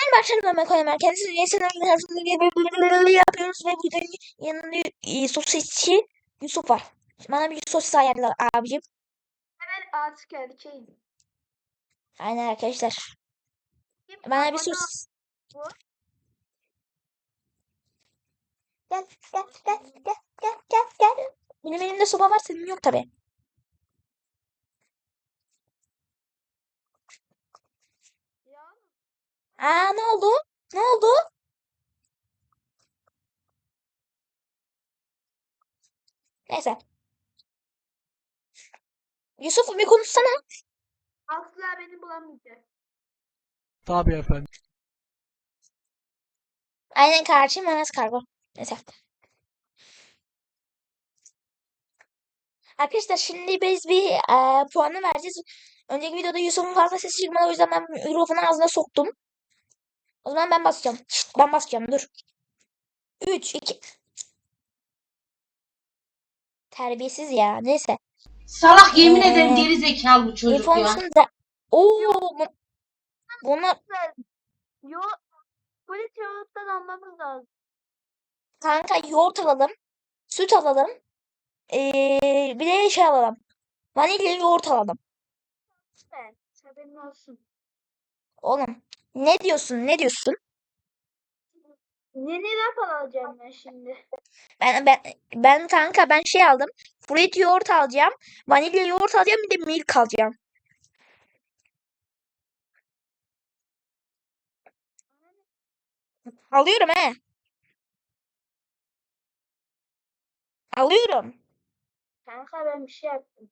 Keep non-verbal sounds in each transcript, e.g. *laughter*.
Hemen başlayalım hemen koyalım. Kendisi yesinler yapıyoruz ve bugün yanında e, sosisçi Yusuf var. Bana bir sosis ayarla abicim. Hemen artık geldi şey. Aynen arkadaşlar. Bana bir sosis. Gel gel gel gel gel gel gel. Benim elimde soba var senin yok tabi. Ya Aa ne oldu? Ne oldu? Neyse. Yusuf bir konuşsana. asla beni bulamayacak. Tabii efendim. Aynen karşıyım Enes Kargo. Neyse. Arkadaşlar şimdi biz bir eee puanı vereceğiz. Önceki videoda Yusuf'un fazla sesi çıkmadı o yüzden ben mikrofonu ağzına soktum. O zaman ben basacağım. Ben basacağım dur. 3, 2. Terbiyesiz ya. Neyse. Salak yemin ederim Ee, geri zekalı bu çocuk ya. Telefonsun da. Oo. bu- Bunu Yo polis yolundan almamız lazım. kanka yoğurt alalım. Süt alalım. Ee, bir de şey alalım. Vanilya yoğurt alalım. Evet. Haberin olsun. Oğlum ne diyorsun ne diyorsun? Yeni laf alacağım ben şimdi. Ben ben ben kanka ben şey aldım. Fruit yoğurt alacağım. Vanilya yoğurt alacağım bir de milk alacağım. Alıyorum he. Alıyorum. Kanka ben bir şey yaptım.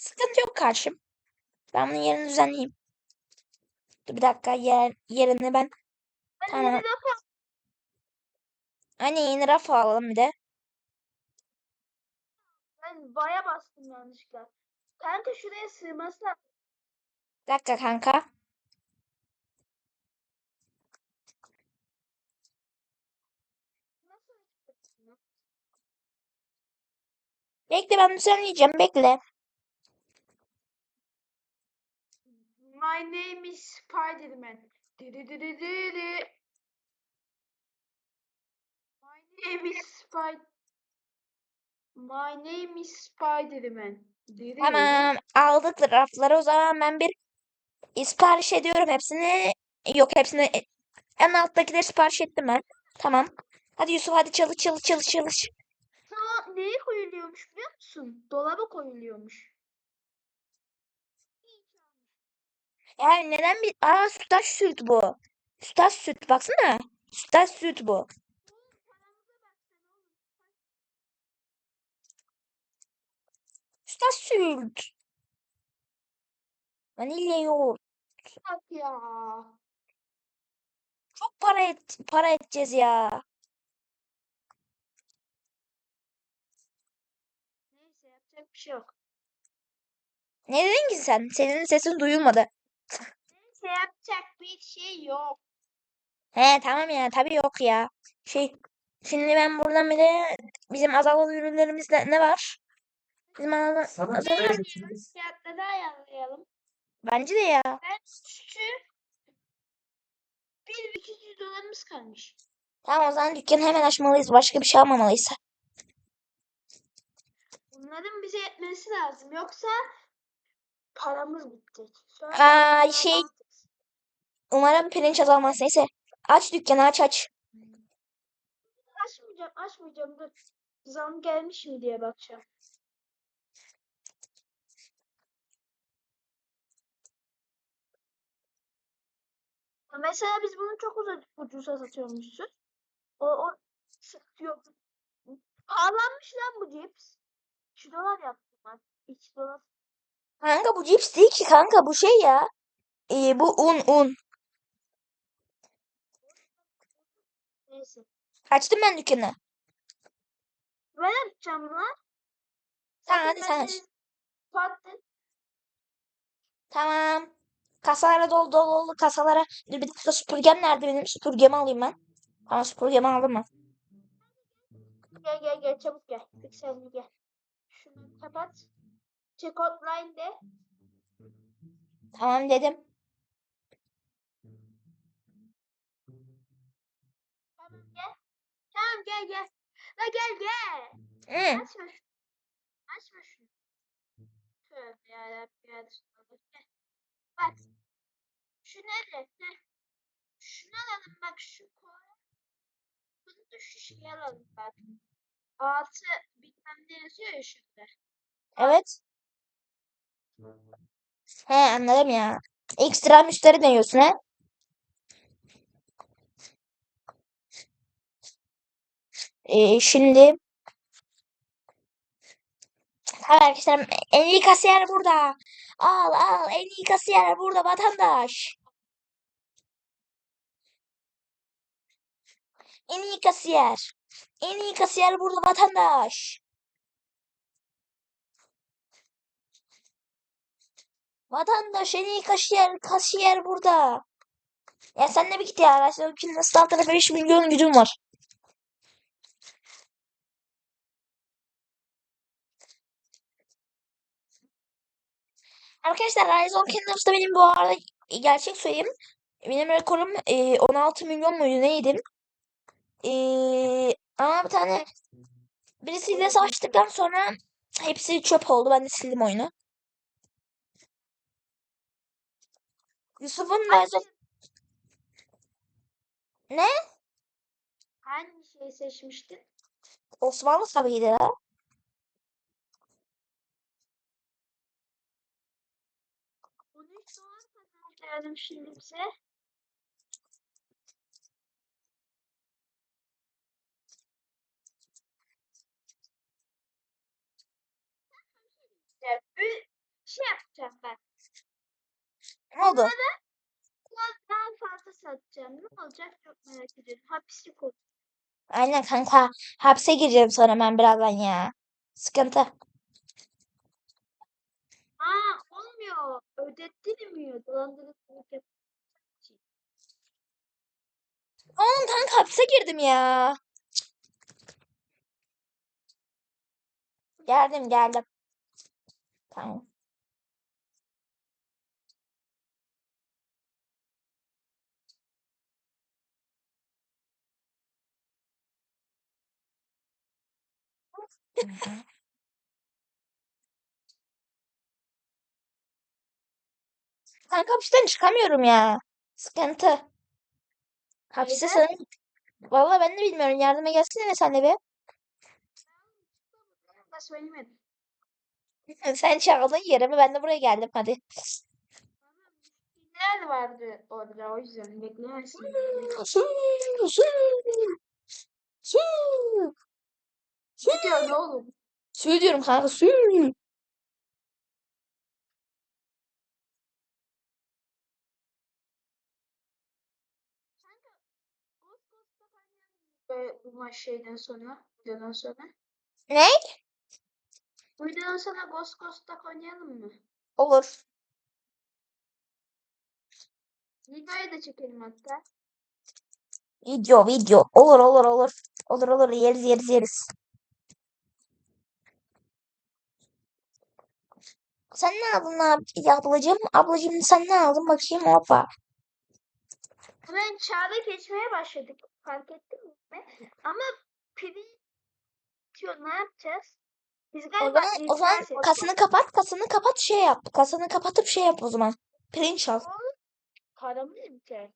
Sıkıntı yok karşım. Ben bunun yerini düzenleyeyim. Dur bir dakika yer, yerini ben Ben Tamam. yeni laf Anne yeni raf alalım bir de. ben vaya bastım yanlışlıkla. Kanka şuraya sığması lazım. Bir dakika kanka. Bekle ben düzenleyeceğim bekle. My name is Spider-Man. My name is Spider... My name is Spider-Man. Tamam aldık rafları o zaman ben bir sipariş ediyorum hepsini. Yok hepsini en alttakileri sipariş ettim ben. Tamam. Hadi Yusuf hadi çalış çalış çalış çalış. Ha, neye koyuluyormuş biliyor musun? Dolaba koyuluyormuş. Yani neden bir... Aa sütaş süt bu. Sütaş süt baksana. Sütaş süt bu. Sütaş süt. Vanilya yoğurt. Bak ya. Çok para et, para edeceğiz ya. Neyse yapacak bir şey yok. Ne dedin ki sen? Senin sesin duyulmadı. Neyse yapacak bir şey yok. He tamam ya tabii yok ya. Şey şimdi ben buradan bir de bizim azalan ürünlerimizde ne var? Bizim azalan, Sana azalan- Fiyatları ayarlayalım. bence de ya. Ben sütü 1200 dolarımız kalmış. Tamam o zaman dükkanı hemen açmalıyız. Başka bir şey almamalıyız. Bunların bize yetmesi lazım. Yoksa paramız bitecek. Sonra Aa, şey-. Umarım pirinç azalmaz. Neyse. Aç dükkanı aç aç. Açmayacağım, açmayacağım. Dur. Zam gelmiş mi diye bakacağım. Mesela biz bunu çok uza- ucuza satıyormuşuz. O, o yok. Pahalanmış lan bu cips. 2 dolar yaptım ben. 2 dolar. Kanka bu cips değil ki kanka bu şey ya. Ee, bu un un. Neyse. Açtım ben dükkanı. Ben yapacağım lan. Tamam hadi ben sen aç. Sattın. Tamam. Kasalara dolu dolu dolu kasalara. Dur bir dakika süpürgem nerede benim? Süpürgemi alayım ben. Tamam süpürgemi aldım mı? Gel gel gel çabuk gel. Pikselli gel. şunu kapat. Check outline de. Tamam dedim. Tamam gel. Tamam gel gel. La gel gel. Hı. Açma şunu. Açma şunu. Tövbe yarabbim ya Resulallah. Gel. Bak. Şu? Heh. Şunu alalım bak şu koy. Bunu da şu şeye alalım bak. Altı bilmem ne yazıyor ya şurada. Evet. He anladım ya. Ekstra müşteri diyorsun he? Ee, şimdi Tamam arkadaşlar en iyi kasiyer burada. Al al en iyi kasiyer burada vatandaş. En iyi kasiyer. En iyi kasiyer burada vatandaş. Vatandaş en iyi kasiyer, kasiyer burada. Ya sen de bir git ya. Ülkenin nasıl altına 5 milyon gücüm var. Arkadaşlar Rise of Kingdoms'ta benim bu arada gerçek söyleyeyim. Benim rekorum e, 16 milyon muydu neydi? E, ama bir tane birisiyle savaştıktan sonra hepsi çöp oldu. Ben de sildim oyunu. Yusuf'un Rise of... Ne? Hangi şeyi seçmiştin? Osmanlı tabiiydi ya. Kazandım şimdi bize. Bir şey yapacağım ben. Ne oldu? Biraz daha fazla satacağım. Ne olacak çok merak ediyorum. Hapislik olur. Aynen kanka. Hapse gireceğim sonra ben birazdan ya. Sıkıntı. Aa olmuyor. Ödettirmiyor. Dolandırıcılık yap. Oğlum kanka hapse girdim ya. Geldim geldim. Tamam. Kanka hapisten çıkamıyorum ya. Sıkıntı. Hapiste Neden? sanırım. Valla ben de bilmiyorum. Yardıma gelsene sen de söylemedim. *laughs* Sen çağırdın yerime ben de buraya geldim hadi. Neler vardı orada o yüzden beklersin. Su, su, su, Ne diyor ne oğlum? su diyorum kanka su. Böyle bu maç şeyden sonra, videodan sonra. Ne? Bu videodan sonra Ghost Ghost'ta oynayalım mı? Olur. Videoyu da çekelim hatta. Video video. Olur olur olur. Olur olur yeriz yeriz yeriz. Sen ne aldın ab ablacığım? Ablacığım sen ne aldın bakayım hoppa. Hemen çağda geçmeye başladık. Fark ettin mi? Ama pili diyor ne yapacağız? Biz O galiba zaman, o zaman kasını kapat kasını kapat şey yap. Kasını kapatıp şey yap o zaman. Pirinç al. Paramı mı biter?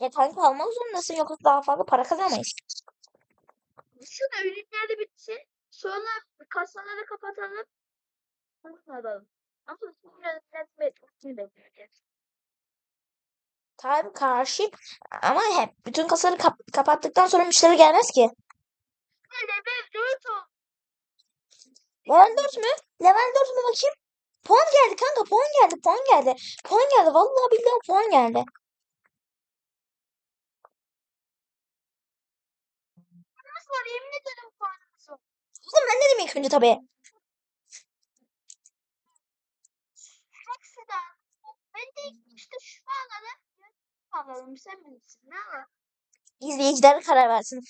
Ya kanka almak zorundasın yoksa daha fazla para kazanamayız. Şunu ürünler de bitsin. Sonra kasaları kapatalım. Alalım? Ama sonra biraz bekleyeceğiz. Tabii karşı ama hep bütün kasaları kap- kapattıktan sonra müşteri gelmez ki. Bir dört ol. Level 4 mü? Level 4 mü bakayım? Puan geldi kanka puan geldi puan geldi. Puan geldi vallahi billahi puan geldi. Nasıl var yemin ederim puanımız var. Oğlum ben dedim ilk önce tabii. Ben de işte şu alalım. Alalım sen bilirsin. Alalım? İzleyiciler karar versin.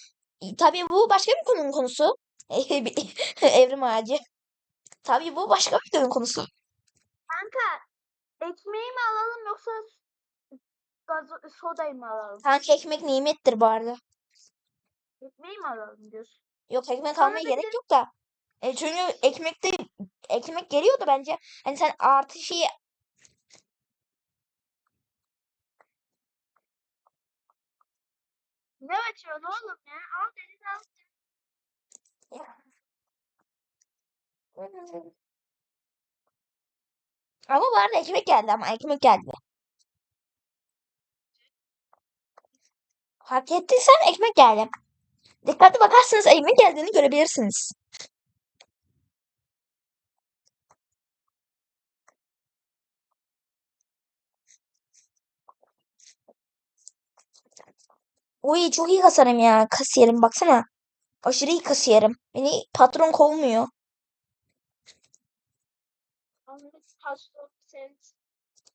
E, Tabii bu başka bir konunun konusu. *laughs* Evrim ağacı. Tabii bu başka bir videonun konusu. Kanka ekmeği mi alalım yoksa gazo- sodayı mı alalım? Kanka ekmek nimettir bu arada. Ekmeği mi alalım diyorsun? Yok ekmek Sonra almaya gerek yok da. E çünkü ekmekte ekmek geliyor da bence hani sen artı şeyi Ne açıyorsun oğlum ya? Al deniz al. ama bu arada ekmek geldi ama ekmek geldi. Fark ettiysen ekmek geldi. Dikkatli bakarsanız ekmek geldiğini görebilirsiniz. Uy çok iyi kasarım ya. Kasiyerim baksana. Aşırı iyi kasiyerim. Beni patron kovmuyor.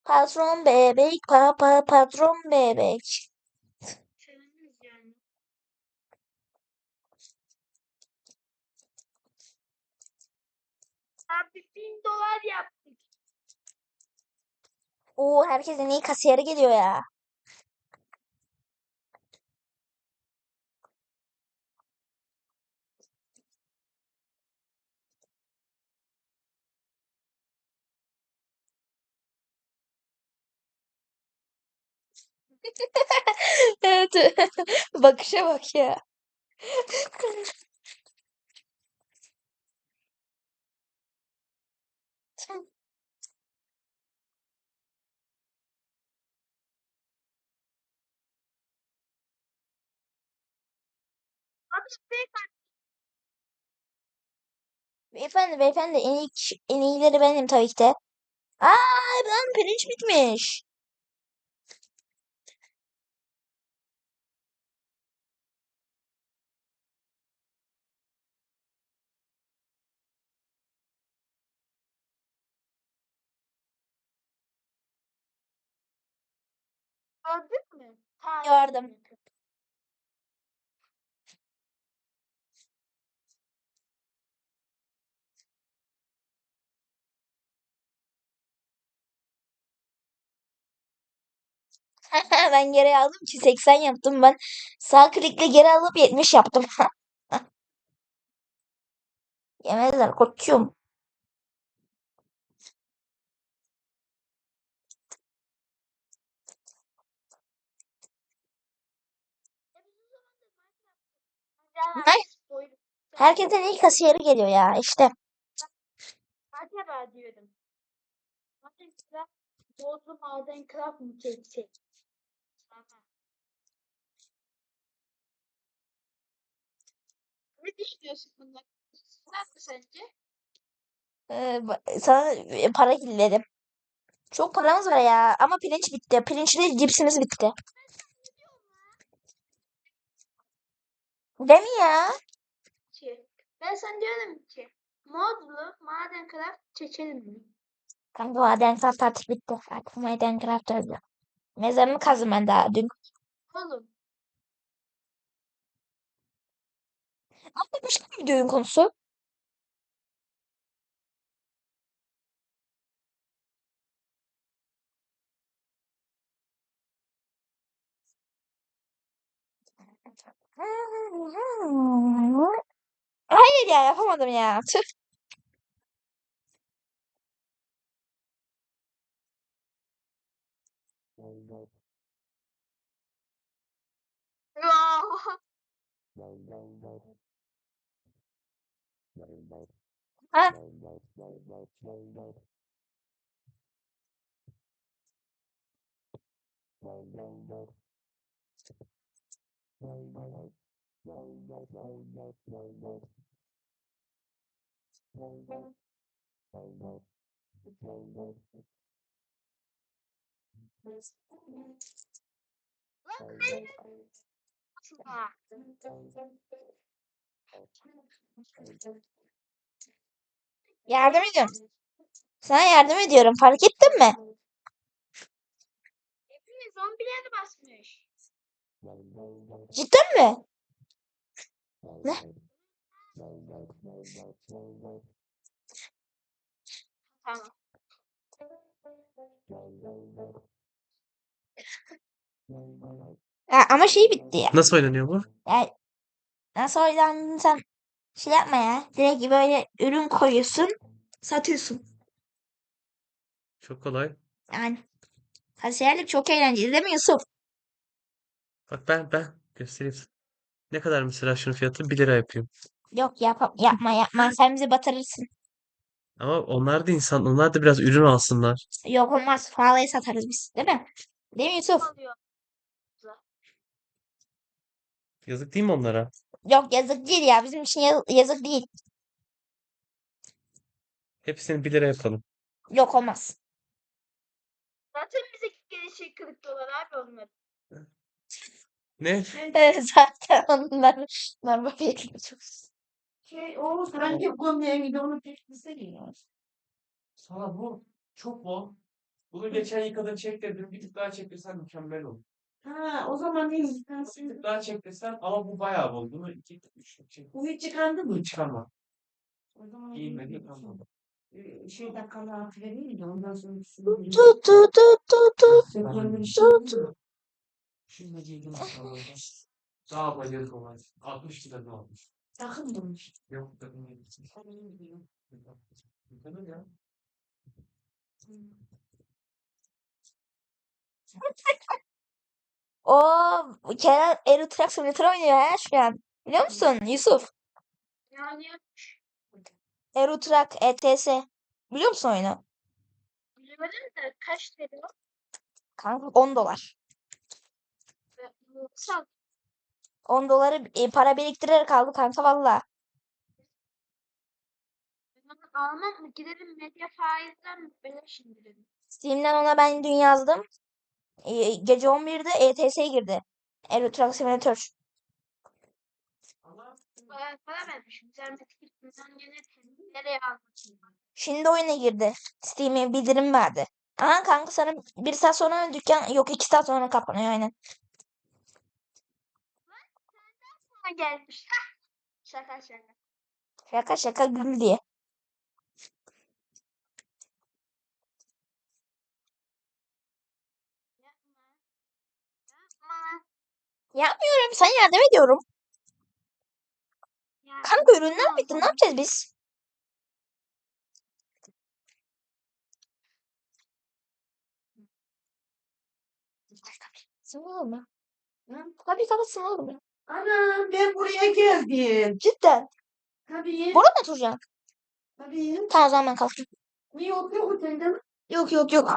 Patron bebek, pa, pa, patron bebek. Abi bin dolar yaptık. Oo herkesin iyi kasiyeri geliyor ya. *laughs* Evet. Bakışa bak ya. Beyefendi beyefendi en iyi, en iyileri benim tabii ki de. Aa lan pirinç bitmiş. Gördün mü? Ha, Gördüm. *laughs* Ben geri aldım ki 80 yaptım ben. Sağ klikle geri alıp 70 yaptım. *laughs* Yemezler koçum. Herkesin ilk kasiyeri geliyor ya işte. Acaba diyorum. Craft, bozlu maden craft mı? Aha. Ne düşünüyorsun bundan? Mi sence? Ee, sana e, para kilitledim. Çok paramız var ya ama pirinç bitti. Pirinçli cipsimiz bitti. Değil mi ya? Ki, ben sana diyorum ki modlu maden craft çekelim mi? Kanka maden craft artık bitti. Artık maden craft öldü. Mezarını kazdım ben daha dün. Oğlum Ama başka bir videonun konusu. Hayır ya yapamadım ya. Tüh. Ya. Ha? Ha. Yardım ediyorum. Sana yardım ediyorum. Fark ettin mi? Hepimiz zombileri basmış. Cidden mi? Ne? Tamam. Ya ama şey bitti ya. Nasıl oynanıyor bu? Yani nasıl oynandığını sen şey yapma ya. Direkt böyle ürün koyuyorsun. Satıyorsun. Çok kolay. Yani kasiyerlik çok eğlenceli değil mi Yusuf? Bak ben ben göstereyim. Ne kadar mesela şunun fiyatı? 1 lira yapayım. Yok yap yapma yapma. Sen bizi batırırsın. Ama onlar da insan, onlar da biraz ürün alsınlar. Yok olmaz. Pahalıya satarız biz. Değil mi? Değil mi Yusuf? Yazık değil mi onlara? Yok yazık değil ya. Bizim için yaz- yazık değil. Hepsini 1 lira yapalım. Yok olmaz. Zaten bize gelecek 40 dolar abi onlar. Ne? *laughs* Zaten onlar normal bir çok. Şey o sanki gömleğe gidiyor onu peşinize geliyor. Sana bu çok bol. Bunu geçen yıkadın çek dedim. Bir tık daha çek desen mükemmel olur. Ha o zaman ne Bir tık daha çek desen ama bu bayağı bol. Bunu iki, üç, çek. Bu hiç çıkandı mı? Bunu çıkarma. O zaman Giyinmedi bir- yıkanma. Ee, Şey dakikalar altı vereyim de ondan sonra Tu tu tu tu tu. Söküyorum. Şimdi giydim inşallah. Daha bayır kolay. 60 lira da almış. Takım mı? Yok takım değil. Yıkanır ya. *laughs* O Kenan Euro Truck Simulator oynuyor ha şu an. Biliyor musun Yusuf? Yani Euro Truck ETS. Biliyor musun oyunu? bilemedim de kaç veriyor? Kanka 10 dolar. Ve bu Sal. 10 doları e, para biriktirerek aldı kanka valla. Ben almam mı? Gidelim medya faizden beleş indirelim. Steam'den ona ben dün yazdım. E, gece 11'de ETS'ye girdi. Euro Truck Simulator. Ama Bayağı para vermişim. Sen etiketinden gene nereye almışsın? Şimdi oyuna girdi. Steam'e bildirim verdi. Aha kanka sana bir saat sonra dükkan yok iki saat sonra kapanıyor aynen. Ha gelmiş. *laughs* şaka şaka. Şaka şaka gül diye. Yapmıyorum sana yardım ediyorum. Ya, Kanka ürünler bitti ne yapacağız biz? Sınır mu? Tabii kapatsın olur mu? Anam ben buraya geldim. Cidden. Tabii. Burada mı oturacaksın? Tabii. Tamam o zaman ben kalkayım. Niye oturuyor otelde mi? Yok yok yok.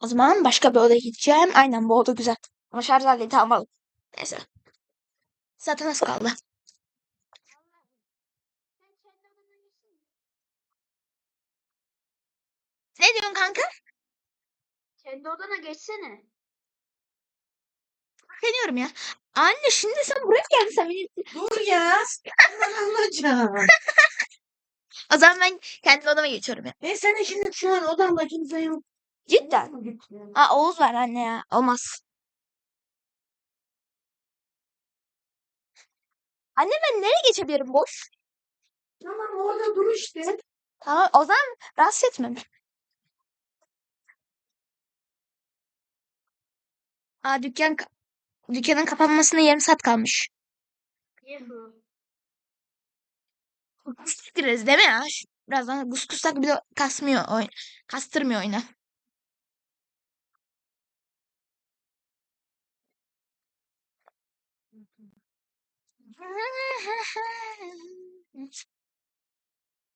O zaman başka bir odaya gideceğim. Aynen bu oda güzel. Ama şarj aleti almalım. Neyse. Zaten az kaldı. Sen kendi odana gitsene. Ne diyorsun kanka? Kendi odana geçsene. Deniyorum ya. Anne şimdi sen buraya geldin sen beni. Dur ya. Anlayacağım. *laughs* O zaman ben kendi odama geçiyorum ya. Ben senin şimdi şu an odamda kimse yok. Cidden. Aa Oğuz var anne ya. Olmaz. Anne ben nereye geçebilirim boş? Tamam orada dur işte. Tamam o zaman rahatsız etme beni. Aa dükkan ka- dükkanın kapanmasına yarım saat kalmış. Yuhu. Gireriz değil mi ya? Birazdan kuskusak bir de kasmıyor oyun. Kastırmıyor oyunu.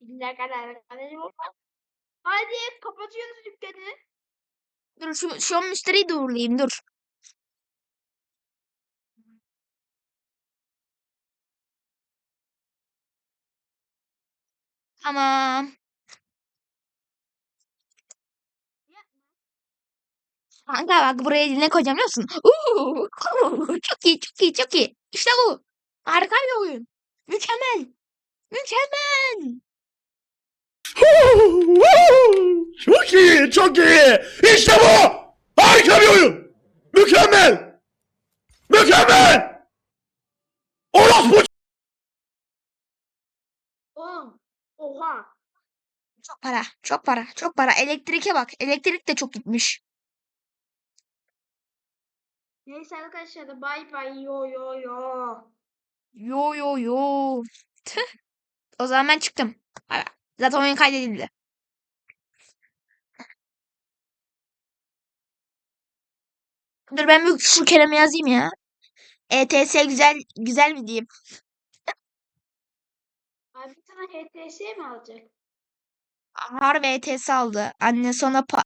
Ne kadar. Hadi kapatıyoruz dükkanı. Dur şu, şu müşteriyi de uğurlayayım dur. Tamam. Kanka bak buraya ne koyacağım biliyor musun? Uuu, çok iyi çok iyi çok iyi. İşte bu. Harika bir oyun. Mükemmel. Mükemmel. Çok iyi, çok iyi. İşte bu. Harika bir oyun. Mükemmel. Mükemmel. Çok para. Çok para. Çok para. Elektrike bak. Elektrik de çok gitmiş. Neyse arkadaşlar bay bay yo yo yo. Yo yo yo. Tüh. O zaman ben çıktım. Zaten oyun kaydedildi. Dur ben bir şu kelime yazayım ya. ETS güzel güzel mi diyeyim? Abi bir tane HTS mi alacak? Har ve ETS aldı. Anne sonra pa-